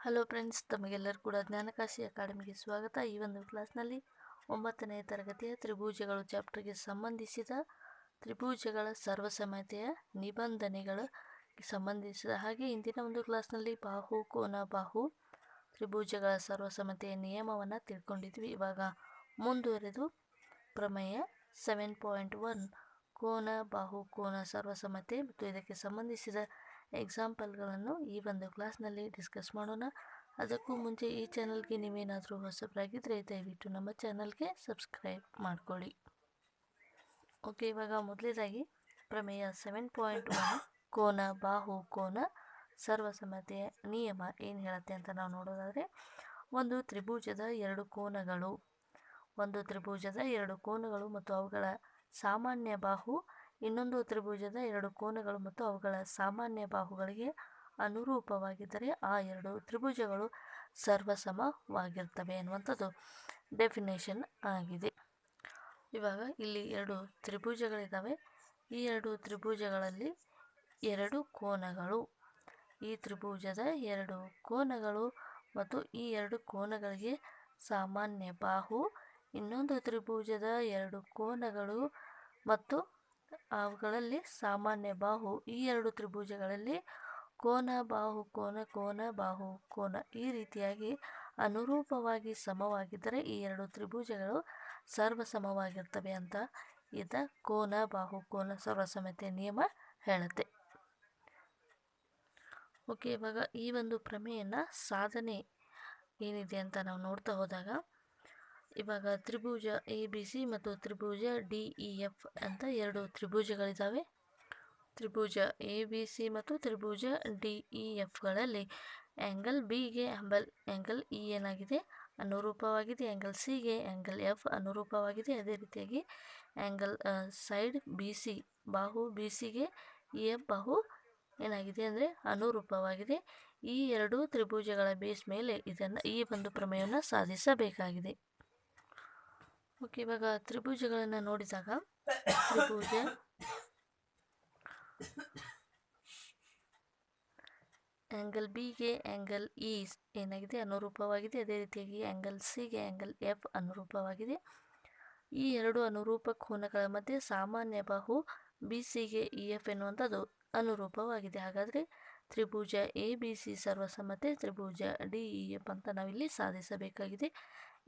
Hello friends ತಮಗೆಲ್ಲರೂ ಕೂಡ ಜ್ಞಾನಕಾಶಿ ಅಕಾಡೆಮಿಗೆ ಸ್ವಾಗತ. ಈ ಒಂದು ಕ್ಲಾಸ್ನಲ್ಲಿ ಒಂಬತ್ತನೇ ತರಗತಿಯ ತ್ರಿಭುಜಗಳು, ಚಾಪ್ಟರ್ಗೆ ಸಂಬಂಧಿಸಿದ ತ್ರಿಭುಜಗಳ ಸರ್ವಸಮ್ಮತೆಯ ನಿಬಂಧನೆಗಳ ಸಂಬಂಧಿಸಿದ ಹಾಗೆ ಇಂದಿನ ಒಂದು ಕ್ಲಾಸ್ನಲ್ಲಿ ಬಾಹು, ಕೋನ, ಬಾಹು ತ್ರಿಭುಜಗಳ ಸರ್ವಸಮ್ಮತೆಯ ನಿಯಮವನ್ನು ತಿಳ್ಕೊಂಡಿದ್ವಿ. ಇವಾಗ ಮುಂದುವರೆದು ಪ್ರಮೇಯ ಸೆವೆನ್ ಪಾಯಿಂಟ್ ಒನ್ ಕೋನ, ಬಾಹು, ಕೋನ ಸರ್ವಸಮ್ಮತೆ ಮತ್ತು ಇದಕ್ಕೆ ಸಂಬಂಧಿಸಿದ ಎಕ್ಸಾಂಪಲ್ಗಳನ್ನು ಈ ಒಂದು ಕ್ಲಾಸ್ನಲ್ಲಿ ಡಿಸ್ಕಸ್ ಮಾಡೋಣ. ಅದಕ್ಕೂ ಮುಂಚೆ ಈ ಚಾನಲ್ಗೆ ನೀವೇನಾದರೂ ಹೊಸಬರಾಗಿದ್ದರೆ ದಯವಿಟ್ಟು ನಮ್ಮ ಚಾನಲ್ಗೆ ಸಬ್ಸ್ಕ್ರೈಬ್ ಮಾಡಿಕೊಳ್ಳಿ. ಓಕೆ, ಇವಾಗ ಮೊದಲೇದಾಗಿ ಪ್ರಮೇಯ ಸೆವೆನ್ ಪಾಯಿಂಟ್ ಒನ್, ಕೋನ ಬಾಹು, ಕೋನ ಸರ್ವಸಮ್ಮತೆಯ ನಿಯಮ ಏನು ಹೇಳುತ್ತೆ ಅಂತ ನಾವು ನೋಡೋದಾದರೆ, ಒಂದು ತ್ರಿಭುಜದ ಎರಡು ಕೋನಗಳು. ಒಂದು ತ್ರಿಭುಜದ ಎರಡು ಕೋನಗಳು ಮತ್ತು ಅವುಗಳ ಸಾಮಾನ್ಯ ಬಾಹು ಇನ್ನೊಂದು ತ್ರಿಭುಜದ ಎರಡು ಕೋನಗಳು ಮತ್ತು ಅವುಗಳ ಸಾಮಾನ್ಯ ಬಾಹುಗಳಿಗೆ ಅನುರೂಪವಾಗಿದ್ದರೆ ಆ ಎರಡು ತ್ರಿಭುಜಗಳು ಸರ್ವಸಮವಾಗಿರ್ತವೆ ಎನ್ನುವಂಥದ್ದು ಡೆಫಿನೇಷನ್ ಆಗಿದೆ. ಇವಾಗ ಇಲ್ಲಿ ಎರಡು ತ್ರಿಭುಜಗಳಿದ್ದಾವೆ ಈ ಎರಡು ತ್ರಿಭುಜಗಳಲ್ಲಿ ಎರಡು ಕೋನಗಳು. ಈ ತ್ರಿಭುಜದ ಎರಡು ಕೋನಗಳು ಮತ್ತು ಈ ಎರಡು ಕೋನಗಳಿಗೆ ಸಾಮಾನ್ಯ ಬಾಹು. ಇನ್ನೊಂದು ತ್ರಿಭುಜದ ಎರಡು ಕೋನಗಳು ಮತ್ತು ಅವುಗಳಲ್ಲಿ ಸಾಮಾನ್ಯ ಬಾಹು ಈ ಎರಡು ತ್ರಿಭುಜಗಳಲ್ಲಿ ಕೋನ ಬಾಹು, ಕೋನ ಕೋನ ಬಾಹು, ಕೋನ ಈ ರೀತಿಯಾಗಿ ಅನುರೂಪವಾಗಿ ಸಮವಾಗಿದ್ದರೆ ಈ ಎರಡು ತ್ರಿಭುಜಗಳು ಸರ್ವಸಮವಾಗಿರ್ತವೆ ಅಂತ ಇದ ಕೋನ ಬಾಹು, ಕೋನ ಸರ್ವಸಮತೆ ನಿಯಮ ಹೇಳುತ್ತೆ. ಓಕೆ, ಇವಾಗ ಈ ಒಂದು ಪ್ರಮೇಯನ ಸಾಧನೆ ಏನಿದೆ ಅಂತ ನಾವು ನೋಡ್ತಾ ಹೋದಾಗ ಇವಾಗ ತ್ರಿಭುಜ ಎ ಬಿ ಸಿ ಮತ್ತು ತ್ರಿಭುಜ ಡಿ ಇ ಎಫ್ ಅಂತ ಎರಡು ತ್ರಿಭುಜಗಳಿದ್ದಾವೆ ತ್ರಿಭುಜ ಎ ಬಿ ಸಿ ಮತ್ತು ತ್ರಿಭುಜ ಡಿ ಇ ಎಫ್ಗಳಲ್ಲಿ ಆ್ಯಂಗಲ್ ಬಿಗೆ ಆಂಬಲ್ ಆ್ಯಂಗಲ್ ಇ ಏನಾಗಿದೆ? ಅನುರೂಪವಾಗಿದೆ. ಆ್ಯಂಗಲ್ ಸಿಗೆ ಆ್ಯಂಗಲ್ ಎಫ್ ಅನುರೂಪವಾಗಿದೆ. ಅದೇ ರೀತಿಯಾಗಿ ಆ್ಯಂಗಲ್ ಸೈಡ್ ಬಿ ಸಿ ಬಾಹು ಬಿ ಸಿಗೆ ಇ ಎಫ್ ಬಾಹು ಏನಾಗಿದೆ ಅಂದರೆ ಅನುರೂಪವಾಗಿದೆ. ಈ ಎರಡು ತ್ರಿಭುಜಗಳ ಬೇಸ್ ಮೇಲೆ ಇದನ್ನು, ಈ ಒಂದು ಪ್ರಮೇಯವನ್ನು ಸಾಧಿಸಬೇಕಾಗಿದೆ. ಓಕೆ ಇವಾಗ ತ್ರಿಭುಜಗಳನ್ನು ನೋಡಿದಾಗ ತ್ರಿಭುಜ ಆ್ಯಂಗಲ್ ಬಿಗೆ ಆ್ಯಂಗಲ್ ಇ ಏನಾಗಿದೆ? ಅನುರೂಪವಾಗಿದೆ. ಅದೇ ರೀತಿಯಾಗಿ ಆ್ಯಂಗಲ್ ಸಿಗೆ ಆ್ಯಂಗಲ್ ಎಫ್ ಅನುರೂಪವಾಗಿದೆ. ಈ ಎರಡು ಅನುರೂಪ ಕೋನಗಳ ಮಧ್ಯೆ ಸಾಮಾನ್ಯ ಬಾಹು ಬಿ ಸಿಗೆ ಇ ಎಫ್ ಎನ್ನುವಂಥದ್ದು ಅನುರೂಪವಾಗಿದೆ. ಹಾಗಾದರೆ ತ್ರಿಭುಜ ಎ ಬಿ ಸಿ ಸರ್ವಸಮ್ಮತೆ, ತ್ರಿಭುಜ ಡಿ ಇ ಎಫ್ ಅಂತ ನಾವಿಲ್ಲಿ ಸಾಧಿಸಬೇಕಾಗಿದೆ.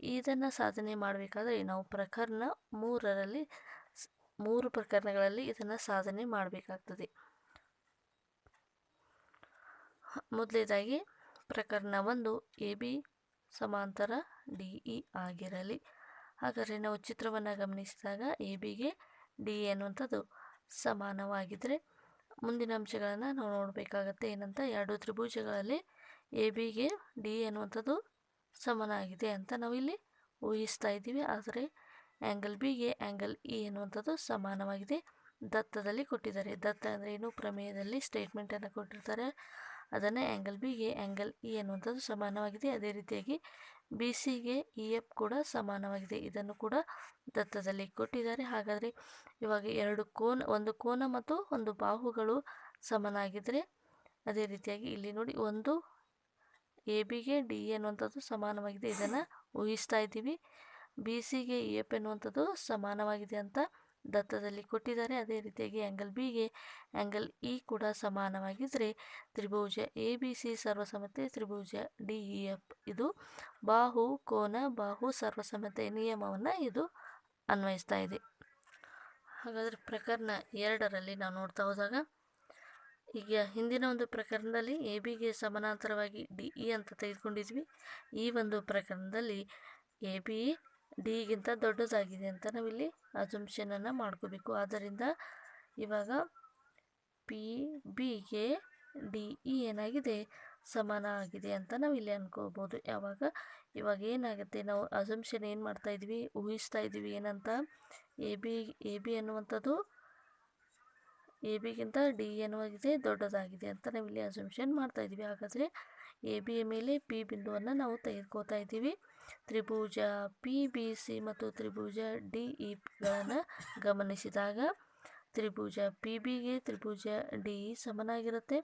ಇದನ್ನು ಸಾಧನೆ ಮಾಡಬೇಕಾದ್ರೆ ನಾವು ಪ್ರಕರಣ ಮೂರರಲ್ಲಿ ಮೂರು ಪ್ರಕರಣಗಳಲ್ಲಿ ಇದನ್ನು ಸಾಧನೆ ಮಾಡಬೇಕಾಗ್ತದೆ. ಮೊದಲೇದಾಗಿ ಪ್ರಕರಣ ಒಂದು, ಎ ಬಿ ಸಮಾಂತರ ಡಿ ಇ ಆಗಿರಲಿ. ಹಾಗಾದರೆ ನಾವು ಚಿತ್ರವನ್ನು ಗಮನಿಸಿದಾಗ ಎ ಬಿಗೆ ಡಿ ಎನ್ನುವಂಥದ್ದು ಸಮಾನವಾಗಿದ್ದರೆ ಮುಂದಿನ ಅಂಶಗಳನ್ನು ನಾವು ನೋಡಬೇಕಾಗತ್ತೆ. ಏನಂತ? ಎರಡು ತ್ರಿಭುಜಗಳಲ್ಲಿ ಎ ಬಿಗೆ ಡಿ ಎನ್ನುವಂಥದ್ದು ಸಮನಾಗಿದೆ ಅಂತ ನಾವಿಲ್ಲಿ ಊಹಿಸ್ತಾ ಇದ್ದೀವಿ. ಆದರೆ ಆ್ಯಂಗಲ್ ಬಿಗೆ ಆ್ಯಂಗಲ್ ಇ ಎನ್ನುವಂಥದ್ದು ಸಮಾನವಾಗಿದೆ. ದತ್ತದಲ್ಲಿ ಕೊಟ್ಟಿದ್ದಾರೆ. ದತ್ತ ಅಂದರೆ ಏನು? ಪ್ರಮೇಯದಲ್ಲಿ ಸ್ಟೇಟ್ಮೆಂಟನ್ನು ಕೊಟ್ಟಿರ್ತಾರೆ. ಅದನ್ನೇ ಆ್ಯಂಗಲ್ ಬಿಗೆ ಆ್ಯಂಗಲ್ ಇ ಎನ್ನುವಂಥದ್ದು ಸಮಾನವಾಗಿದೆ. ಅದೇ ರೀತಿಯಾಗಿ ಬಿ ಸಿಗೆ ಇ ಎಫ್ ಕೂಡ ಸಮಾನವಾಗಿದೆ. ಇದನ್ನು ಕೂಡ ದತ್ತದಲ್ಲಿ ಕೊಟ್ಟಿದ್ದಾರೆ. ಹಾಗಾದರೆ ಇವಾಗ ಎರಡು ಕೋನ, ಒಂದು ಕೋನ ಮತ್ತು ಒಂದು ಬಾಹುಗಳು ಸಮನಾಗಿದ್ದರೆ ಅದೇ ರೀತಿಯಾಗಿ ಇಲ್ಲಿ ನೋಡಿ, ಒಂದು ಎ ಬಿಗೆ ಡಿ ಎನ್ನುವಂಥದ್ದು ಸಮಾನವಾಗಿದೆ. ಇದನ್ನು ಊಹಿಸ್ತಾ ಇದ್ದೀವಿ. ಬಿ ಸಿಗೆ ಎಫ್ ಎನ್ನುವಂಥದ್ದು ಸಮಾನವಾಗಿದೆ ಅಂತ ದತ್ತದಲ್ಲಿ ಕೊಟ್ಟಿದ್ದಾರೆ. ಅದೇ ರೀತಿಯಾಗಿ ಆ್ಯಂಗಲ್ ಬಿಗೆ ಆ್ಯಂಗಲ್ ಇ ಕೂಡ ಸಮಾನವಾಗಿದ್ದರೆ ತ್ರಿಭುಜ ಎ ಬಿ ಸಿ ಸರ್ವಸಮತೆ ತ್ರಿಭುಜ ಡಿ ಇ ಎಫ್ ಇದು ಬಾಹು ಕೋನ, ಬಾಹು ಸರ್ವಸಮತೆ ನಿಯಮವನ್ನು ಇದು ಅನ್ವಯಿಸ್ತಾ ಇದೆ. ಹಾಗಾದರೆ ಪ್ರಕರಣ ಎರಡರಲ್ಲಿ ನಾವು ನೋಡ್ತಾ ಹೋದಾಗ ಈಗ ಹಿಂದಿನ ಒಂದು ಪ್ರಕರಣದಲ್ಲಿ ಎ ಬಿಗೆ ಸಮಾನಾಂತರವಾಗಿ ಡಿ ಇ ಅಂತ ತೆಗೆದುಕೊಂಡಿದ್ವಿ. ಈ ಒಂದು ಪ್ರಕರಣದಲ್ಲಿ ಎ ಬಿ ಡಿಗಿಂತ ದೊಡ್ಡದಾಗಿದೆ ಅಂತ ನಾವಿಲ್ಲಿ ಅಸಂಪ್ಷನನ್ನು ಮಾಡ್ಕೋಬೇಕು. ಆದ್ದರಿಂದ ಇವಾಗ ಪಿ ಬಿಗೆ ಡಿ ಇ ಏನಾಗಿದೆ? ಸಮಾನ ಆಗಿದೆ ಅಂತ ನಾವು ಇಲ್ಲಿ ಅನ್ಕೋಬೋದು. ಯಾವಾಗ? ಇವಾಗ ಏನಾಗುತ್ತೆ? ನಾವು ಅಸಂಪ್ಷನ್ ಏನು ಮಾಡ್ತಾ ಇದ್ವಿ? ಊಹಿಸ್ತಾ ಇದ್ವಿ ಏನಂತ? ಎ ಬಿ ಎ ಬಿ ಅನ್ನುವಂಥದ್ದು ಎ ಬಿಗಿಂತ ಡಿ ಎನ್ನುವಾಗಿದೆ ದೊಡ್ಡದಾಗಿದೆ ಅಂತ ನಾವು ಇಲ್ಲಿ ಅಸಂಪ್ಷನ್ ಮಾಡ್ತಾ ಇದ್ದೀವಿ ಹಾಗಾದರೆ ಎ ಬಿಯ ಮೇಲೆ ಪಿ ಬಿಂದುವನ್ನು ನಾವು ತೆಗೆದುಕೋತಾ ಇದ್ದೀವಿ ತ್ರಿಭುಜ ಪಿ, ಬಿ, ಸಿ ಮತ್ತು ತ್ರಿಭುಜ ಡಿ ಇಗಳನ್ನು ಗಮನಿಸಿದಾಗ ತ್ರಿಭುಜ ಪಿ ಬಿಗೆ ತ್ರಿಭುಜ ಡಿ, ಇ ಸಮನಾಗಿರುತ್ತೆ.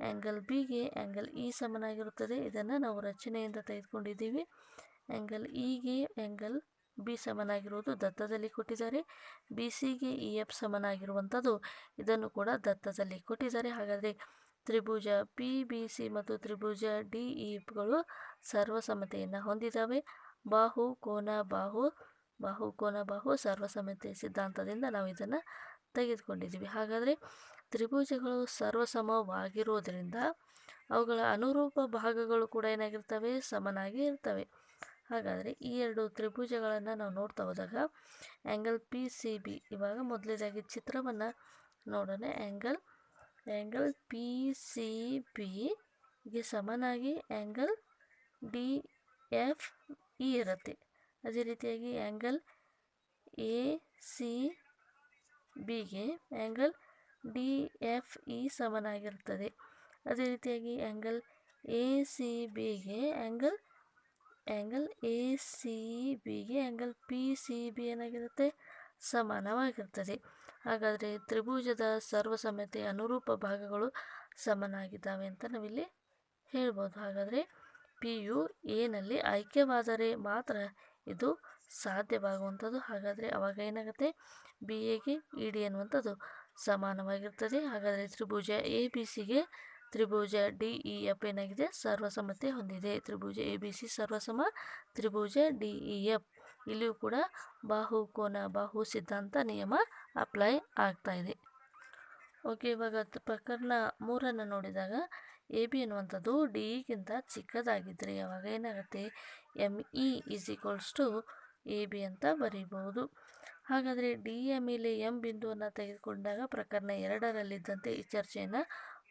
ಆ್ಯಂಗಲ್ ಬಿಗೆ ಆ್ಯಂಗಲ್ ಇ ಸಮನಾಗಿರುತ್ತದೆ. ಇದನ್ನು ನಾವು ರಚನೆಯಿಂದ ತೆಗೆದುಕೊಂಡಿದ್ದೀವಿ. ಆ್ಯಂಗಲ್ ಇಗೆ ಆ್ಯಂಗಲ್ ಬಿ ಸಮನಾಗಿರುವುದು ದತ್ತದಲ್ಲಿ ಕೊಟ್ಟಿದ್ದಾರೆ. ಬಿ ಸಿಗೆ ಇ, ಎಫ್ ಸಮನಾಗಿರುವಂಥದ್ದು ಇದನ್ನು ಕೂಡ ದತ್ತದಲ್ಲಿ ಕೊಟ್ಟಿದ್ದಾರೆ. ಹಾಗಾದರೆ ತ್ರಿಭುಜ ಪಿ, ಬಿ, ಸಿ ಮತ್ತು ತ್ರಿಭುಜ ಡಿ, ಇ ಎಫ್ಗಳು ಸರ್ವಸಮತೆಯನ್ನು ಹೊಂದಿದ್ದಾವೆ. ಬಾಹು, ಕೋನ, ಬಾಹು ಬಾಹು, ಕೋನ, ಬಾಹು ಸರ್ವಸಮ್ಮತೆ ಸಿದ್ಧಾಂತದಿಂದ ನಾವು ಇದನ್ನು ತೆಗೆದುಕೊಂಡಿದ್ದೀವಿ. ಹಾಗಾದರೆ ತ್ರಿಭುಜಗಳು ಸರ್ವಸಮವಾಗಿರುವುದರಿಂದ ಅವುಗಳ ಅನುರೂಪ ಭಾಗಗಳು ಕೂಡ ಏನಾಗಿರ್ತವೆ? ಸಮನಾಗಿ ಇರ್ತವೆ. ಹಾಗಾದರೆ ಈ ಎರಡು ತ್ರಿಭುಜಗಳನ್ನು ನಾವು ನೋಡ್ತಾ ಹೋದಾಗ ಆ್ಯಂಗಲ್ ಪಿ ಸಿ ಬಿ ಇವಾಗ ಮೊದಲನೇದಾಗಿ ಚಿತ್ರವನ್ನು ನೋಡೋಣ. ಆ್ಯಂಗಲ್ ಆ್ಯಂಗಲ್ ಪಿ ಸಿ ಬಿಗೆ ಸಮನಾಗಿ ಆ್ಯಂಗಲ್ ಡಿ ಎಫ್ ಇ ಇರುತ್ತೆ. ಅದೇ ರೀತಿಯಾಗಿ ಆ್ಯಂಗಲ್ ಎ ಸಿ ಬಿಗೆ ಆ್ಯಂಗಲ್ ಡಿ ಎಫ್ ಇ ಸಮನಾಗಿರುತ್ತದೆ. ಅದೇ ರೀತಿಯಾಗಿ ಆ್ಯಂಗಲ್ ಎ ಸಿ ಬಿಗೆ ಆ್ಯಂಗಲ್ ಆ್ಯಂಗಲ್ ಎ ಸಿ ಬಿಗೆ ಆ್ಯಂಗಲ್ ಪಿ ಸಿ ಬಿ ಏನಾಗಿರುತ್ತೆ? ಸಮಾನವಾಗಿರ್ತದೆ ಹಾಗಾದರೆ ತ್ರಿಭುಜದ ಸರ್ವಸಮ್ಯತೆ ಅನುರೂಪ ಭಾಗಗಳು ಸಮನಾಗಿದ್ದಾವೆ ಅಂತ ನಾವಿಲ್ಲಿ ಹೇಳ್ಬೋದು. ಹಾಗಾದರೆ ಪಿ ಯು ಎನಲ್ಲಿ ಆಯ್ಕೆವಾದರೆ ಮಾತ್ರ ಇದು ಸಾಧ್ಯವಾಗುವಂಥದ್ದು. ಹಾಗಾದರೆ ಅವಾಗ ಏನಾಗುತ್ತೆ? ಬಿ ಎಗೆ ಇ ಡಿ ಅನ್ನುವಂಥದ್ದು ಸಮಾನವಾಗಿರ್ತದೆ ಹಾಗಾದರೆ ತ್ರಿಭುಜ ಎ ಬಿ ಸಿಗೆ ತ್ರಿಭುಜ ಡಿ, ಇ, ಎಫ್ ಏನಾಗಿದೆ? ಸರ್ವಸಮತೆ ಹೊಂದಿದೆ. ತ್ರಿಭುಜ ಎ, ಬಿ, ಸಿ, ಸರ್ವಸಮ, ತ್ರಿಭುಜ ಡಿ, ಇ, ಎಫ್. ಇಲ್ಲಿಯೂ ಕೂಡ ಬಾಹು ಕೋನ, ಬಾಹು ಸಿದ್ಧಾಂತ ನಿಯಮ ಅಪ್ಲೈ ಆಗ್ತಾ ಇದೆ. ಓಕೆ, ಇವಾಗ ಪ್ರಕರಣ ಮೂರನ್ನು ನೋಡಿದಾಗ ಎ, ಬಿ ಎನ್ನುವಂಥದ್ದು ಡಿ ಇಗಿಂತ ಚಿಕ್ಕದಾಗಿದ್ದರೆ ಯಾವಾಗ ಏನಾಗುತ್ತೆ? M, E is equals to A, B ಅಂತ ಬರೀಬಹುದು. ಹಾಗಾದರೆ ಡಿ ಯ ಮೇಲೆ ಎಂ ಬಿಂದುವನ್ನು ತೆಗೆದುಕೊಂಡಾಗ ಪ್ರಕರಣ ಎರಡರಲ್ಲಿದ್ದಂತೆ ಈ ಚರ್ಚೆಯನ್ನು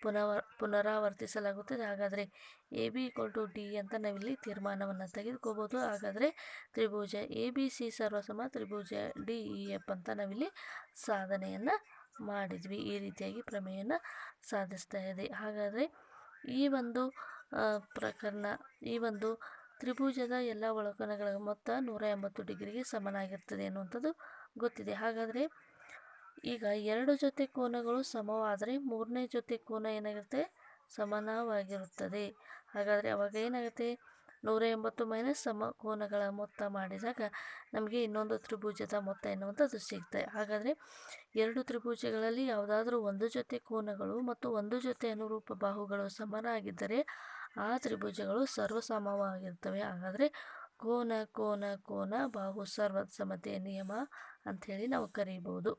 ಪುನವ, ಪುನರಾವರ್ತಿಸಲಾಗುತ್ತದೆ. ಹಾಗಾದರೆ A B equal to D ಅಂತ ನಾವಿಲ್ಲಿ ತೀರ್ಮಾನವನ್ನು ತೆಗೆದುಕೋಬೋದು. ಹಾಗಾದರೆ ತ್ರಿಭುಜ ಎ ಬಿ ಸಿ ಸರ್ವಸಮ ತ್ರಿಭುಜ ಡಿ ಇ ಎಫ್ ಅಂತ ನಾವಿಲ್ಲಿ ಸಾಧನೆಯನ್ನು ಮಾಡಿದ್ವಿ. ಈ ರೀತಿಯಾಗಿ ಪ್ರಮೇಯನ ಸಾಧಿಸ್ತಾ ಇದೆ. ಹಾಗಾದರೆ ಈ ಒಂದು ಪ್ರಕರಣ, ಈ ಒಂದು ತ್ರಿಭುಜದ ಎಲ್ಲ ಒಳಕನಗಳ ಮೊತ್ತ ನೂರ ಎಂಬತ್ತು ಡಿಗ್ರಿಗೆ ಸಮನಾಗಿರ್ತದೆ ಅನ್ನುವಂಥದ್ದು ಗೊತ್ತಿದೆ. ಹಾಗಾದರೆ ಈಗ ಎರಡು ಜೊತೆ ಕೋನಗಳು ಸಮವಾದರೆ ಮೂರನೇ ಜೊತೆ ಕೋನ ಏನಾಗುತ್ತೆ? ಸಮಾನವಾಗಿರುತ್ತದೆ. ಹಾಗಾದರೆ ಅವಾಗ ಏನಾಗುತ್ತೆ? ನೂರ ಎಂಬತ್ತು ಮೈನಸ್ ಸಮ ಕೋನಗಳ ಮೊತ್ತ ಮಾಡಿದಾಗ ನಮಗೆ ಇನ್ನೊಂದು ತ್ರಿಭುಜದ ಮೊತ್ತ ಎನ್ನುವಂಥದ್ದು ಸಿಗ್ತದೆ. ಹಾಗಾದರೆ ಎರಡು ತ್ರಿಭುಜಗಳಲ್ಲಿ ಯಾವುದಾದ್ರೂ ಒಂದು ಜೊತೆ ಕೋನಗಳು ಮತ್ತು ಒಂದು ಜೊತೆ ಅನುರೂಪ ಬಾಹುಗಳು ಸಮನಾಗಿದ್ದರೆ ಆ ತ್ರಿಭುಜಗಳು ಸರ್ವಸಮವಾಗಿರ್ತವೆ ಹಾಗಾದರೆ ಕೋನ ಕೋನ ಕೋನ, ಬಾಹು ಸರ್ವಸಮತೆಯ ನಿಯಮ ಅಂಥೇಳಿ ನಾವು ಕರೀಬೋದು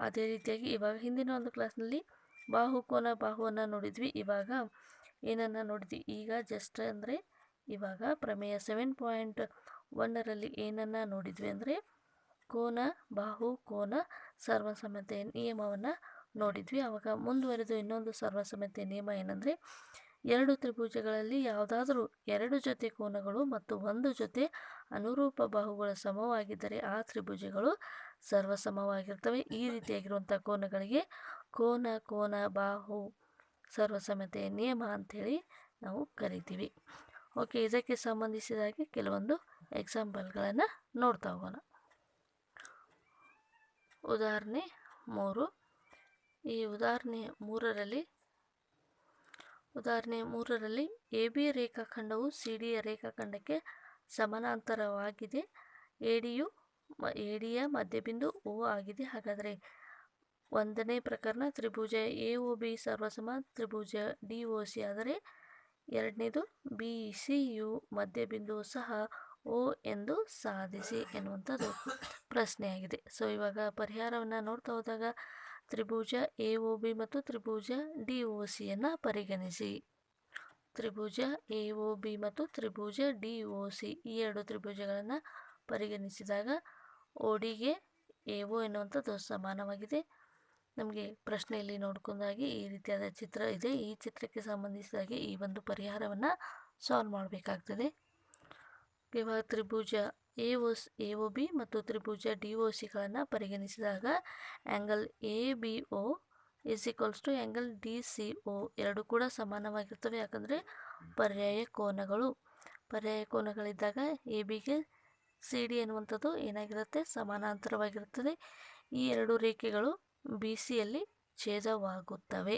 ಅದೇ ರೀತಿಯಾಗಿ ಇವಾಗ ಹಿಂದಿನ ಒಂದು ಕ್ಲಾಸ್ನಲ್ಲಿ ಬಾಹು ಕೋನ ಬಾಹುವನ್ನು ನೋಡಿದ್ವಿ. ಇವಾಗ ಏನನ್ನು ನೋಡಿದ್ವಿ? ಈಗ ಜಸ್ಟ್ ಅಂದರೆ ಇವಾಗ ಪ್ರಮೇಯ ಸೆವೆನ್ ಪಾಯಿಂಟ್ ಒನ್ನರಲ್ಲಿ ಏನನ್ನು ನೋಡಿದ್ವಿ ಅಂದರೆ ಕೋನ ಬಾಹು ಕೋನ ಸರ್ವಸಮ್ಮತೆಯ ನಿಯಮವನ್ನು ನೋಡಿದ್ವಿ. ಆವಾಗ ಮುಂದುವರೆದು ಇನ್ನೊಂದು ಸರ್ವಸಮ್ಮತೆಯ ನಿಯಮ ಏನಂದರೆ ಎರಡು ತ್ರಿಭುಜಗಳಲ್ಲಿ ಯಾವುದಾದರೂ ಎರಡು ಜೊತೆ ಕೋನಗಳು ಮತ್ತು ಒಂದು ಜೊತೆ ಅನುರೂಪ ಬಾಹುಗಳು ಸಮವಾಗಿದ್ದರೆ ಆ ತ್ರಿಭುಜಗಳು ಸರ್ವಸಮವಾಗಿರ್ತವೆ ಈ ರೀತಿಯಾಗಿರುವಂಥ ಕೋನಗಳಿಗೆ ಕೋನ ಕೋನ, ಬಾಹು ಸರ್ವಸಮತೆಯ ನಿಯಮ ಅಂಥೇಳಿ ನಾವು ಕರಿತೀವಿ. ಓಕೆ, ಇದಕ್ಕೆ ಸಂಬಂಧಿಸಿದಾಗೆ ಕೆಲವೊಂದು ಎಕ್ಸಾಂಪಲ್ಗಳನ್ನು ನೋಡ್ತಾ ಹೋಗೋಣ. ಉದಾಹರಣೆ ಮೂರು. ಈ ಉದಾಹರಣೆ ಮೂರರಲ್ಲಿ ಉದಾಹರಣೆ ಮೂರರಲ್ಲಿ ಎ ಬಿ ರೇಖಾಖಂಡವು ಸಿ ಡಿಯ ರೇಖಾಖಂಡಕ್ಕೆ ಸಮಾನಾಂತರವಾಗಿದೆ. ಎ ಡಿಯು ಎ ಡಿಯ ಮಧ್ಯಬಿಂದು ಓ ಆಗಿದೆ. ಹಾಗಾದರೆ ಒಂದನೇ ಪ್ರಕರಣ ತ್ರಿಭುಜ ಎ ಒ ಬಿ ಸರ್ವಸಮ ತ್ರಿಭುಜ ಡಿ ಒ ಸಿ ಆದರೆ ಎರಡನೇದು ಬಿ ಸಿ ಯು ಮಧ್ಯಬಿಂದು ಸಹ ಓ ಎಂದು ಸಾಧಿಸಿ ಎನ್ನುವಂಥದ್ದು ಪ್ರಶ್ನೆಯಾಗಿದೆ. ಸೊ ಇವಾಗ ಪರಿಹಾರವನ್ನು ನೋಡ್ತಾ ಹೋದಾಗ ತ್ರಿಭುಜ ಎ ಒ ಬಿ ಮತ್ತು ತ್ರಿಭುಜ ಡಿ ಒ ಸಿಯನ್ನು ಪರಿಗಣಿಸಿ. ತ್ರಿಭುಜ ಎ ಒ ಬಿ ಮತ್ತು ತ್ರಿಭುಜ ಡಿ ಒ ಸಿ ಈ ಎರಡು ತ್ರಿಭುಜಗಳನ್ನು ಪರಿಗಣಿಸಿದಾಗ ಓಡಿಗೆ ಎ ಒ ಎನ್ನುವಂಥದ್ದು ಸಮಾನವಾಗಿದೆ. ನಮಗೆ ಪ್ರಶ್ನೆಯಲ್ಲಿ ನೋಡ್ಕೊಂಡಾಗಿ ಈ ರೀತಿಯಾದ ಚಿತ್ರ ಇದೆ. ಈ ಚಿತ್ರಕ್ಕೆ ಸಂಬಂಧಿಸಿದಾಗೆ ಈ ಒಂದು ಪರಿಹಾರವನ್ನು ಸಾಲ್ವ್ ಮಾಡಬೇಕಾಗ್ತದೆ. ಇವಾಗ ತ್ರಿಭುಜ A O A O B ಮತ್ತು ತ್ರಿಭುಜ ಡಿ ಒ ಸಿಗಳನ್ನು ಪರಿಗಣಿಸಿದಾಗ angle A B O is equals to angle D C O ಎರಡು ಕೂಡ ಸಮಾನವಾಗಿರ್ತವೆ. ಯಾಕಂದರೆ ಪರ್ಯಾಯ ಕೋನಗಳು. ಪರ್ಯಾಯ ಕೋನಗಳಿದ್ದಾಗ ಎ ಬಿಗೆ ಸಿ ಡಿ ಎನ್ನುವಂಥದ್ದು ಏನಾಗಿರುತ್ತೆ? ಸಮಾನಾಂತರವಾಗಿರುತ್ತದೆ. ಈ ಎರಡು ರೇಖೆಗಳು ಬಿ ಸಿಯಲ್ಲಿ ಛೇದವಾಗುತ್ತವೆ.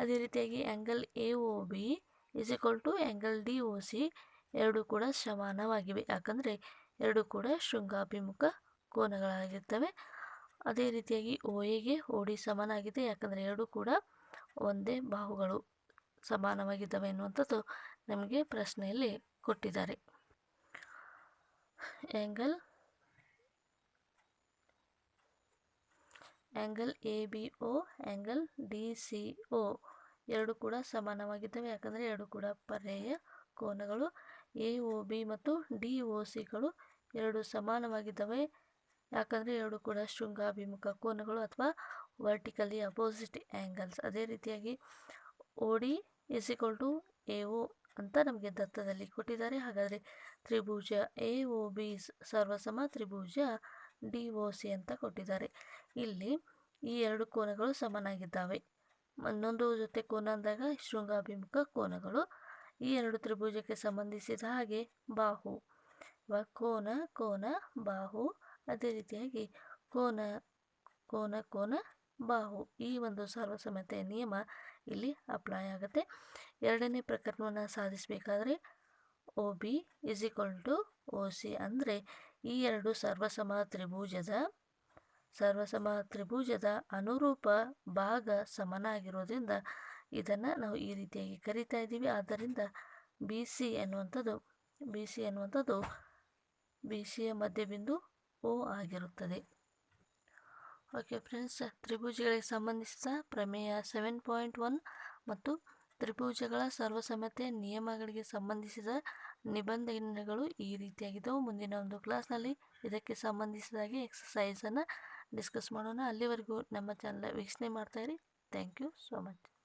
ಅದೇ ರೀತಿಯಾಗಿ angle A O B is equal to angle D O C ಎರಡು ಕೂಡ ಸಮಾನವಾಗಿವೆ. ಯಾಕಂದರೆ ಎರಡು ಕೂಡ ಶೃಂಗಾಭಿಮುಖ ಕೋನಗಳಾಗಿರ್ತವೆ. ಅದೇ ರೀತಿಯಾಗಿ ಓ ಎಗೆ ಓ ಡಿ ಸಮಾನಾಗಿದೆ, ಯಾಕಂದರೆ ಎರಡು ಕೂಡ ಒಂದೇ ಬಾಹುಗಳು ಸಮಾನವಾಗಿದ್ದಾವೆ ಎನ್ನುವಂಥದ್ದು ನಮಗೆ ಪ್ರಶ್ನೆಯಲ್ಲಿ ಕೊಟ್ಟಿದ್ದಾರೆ. Angle angle A B O angle D C O ಎರಡು ಕೂಡ ಸಮಾನವಾಗಿದ್ದಾವೆ, ಯಾಕಂದರೆ ಎರಡು ಕೂಡ ಪರ್ಯಾಯ ಕೋನಗಳು. ಎ ಒ ಬಿ ಮತ್ತು ಡಿ ಒ ಸಿಗಳು ಎರಡು ಸಮಾನವಾಗಿದ್ದಾವೆ. ಯಾಕಂದರೆ ಎರಡು ಕೂಡ ಶೃಂಗಾಭಿಮುಖ ಕೋನಗಳು ಅಥವಾ ವರ್ಟಿಕಲಿ ಅಪೋಸಿಟ್ ಆ್ಯಂಗಲ್ಸ್ ಅದೇ ರೀತಿಯಾಗಿ O D is equal to A O ಅಂತ ನಮಗೆ ದತ್ತದಲ್ಲಿ ಕೊಟ್ಟಿದ್ದಾರೆ. ಹಾಗಾದರೆ ತ್ರಿಭುಜ ಎ ಒ ಬಿ ಸರ್ವಸಮ ತ್ರಿಭುಜ ಡಿ ಒ ಸಿ ಅಂತ ಕೊಟ್ಟಿದ್ದಾರೆ. ಇಲ್ಲಿ ಈ ಎರಡು ಕೋನಗಳು ಸಮನಾಗಿದ್ದಾವೆ. ಇನ್ನೊಂದು ಜೊತೆ ಕೋನ ಅಂದಾಗ ಶೃಂಗಾಭಿಮುಖ ಕೋನಗಳು. ಈ ಎರಡು ತ್ರಿಭುಜಕ್ಕೆ ಸಂಬಂಧಿಸಿದ ಹಾಗೆ ಬಾಹು. ಕೋನ ಕೋನ, ಬಾಹು, ಅದೇ ರೀತಿಯಾಗಿ ಕೋನ ಕೋನ ಕೋನ, ಬಾಹು ಈ ಒಂದು ಸರ್ವಸಮ್ಮತೆಯ ನಿಯಮ ಇಲ್ಲಿ ಅಪ್ಲೈ ಆಗುತ್ತೆ. ಎರಡನೇ ಪ್ರಕರಣವನ್ನು ಸಾಧಿಸಬೇಕಾದ್ರೆ O B is equal to O C ಅಂದರೆ ಈ ಎರಡು ಸರ್ವಸಮ ತ್ರಿಭುಜದ ಸರ್ವಸಮ ತ್ರಿಭುಜದ ಅನುರೂಪ ಭಾಗ ಸಮನಾಗಿರೋದ್ರಿಂದ ಇದನ್ನು ನಾವು ಈ ರೀತಿಯಾಗಿ ಕರಿತಾ ಇದ್ದೀವಿ. ಆದ್ದರಿಂದ ಬಿ ಸಿ ಎನ್ನುವಂಥದ್ದು ಬಿ ಸಿ ಎನ್ನುವಂಥದ್ದು ಬಿ ಸಿಯ ಮಧ್ಯಬಿಂದು ಓ ಆಗಿರುತ್ತದೆ. ಓಕೆ ಫ್ರೆಂಡ್ಸ್ ತ್ರಿಭುಜಗಳಿಗೆ ಸಂಬಂಧಿಸಿದ ಪ್ರಮೇಯ ಸೆವೆನ್ ಪಾಯಿಂಟ್ ಒನ್ ಮತ್ತು ತ್ರಿಭುಜಗಳ ಸರ್ವಸಮ್ಮತೆ ನಿಯಮಗಳಿಗೆ ಸಂಬಂಧಿಸಿದ ನಿಬಂಧನೆಗಳು ಈ ರೀತಿಯಾಗಿದ್ದವು. ಮುಂದಿನ ಒಂದು ಕ್ಲಾಸ್ನಲ್ಲಿ ಇದಕ್ಕೆ ಸಂಬಂಧಿಸಿದಾಗಿ ಎಕ್ಸಸೈಸನ್ನು ಡಿಸ್ಕಸ್ ಮಾಡೋಣ. ಅಲ್ಲಿವರೆಗೂ ನಮ್ಮ ಚಾನಲ್ ವೀಕ್ಷಣೆ ಮಾಡ್ತಾಯಿರಿ ಥ್ಯಾಂಕ್ ಯು ಸೋ ಮಚ್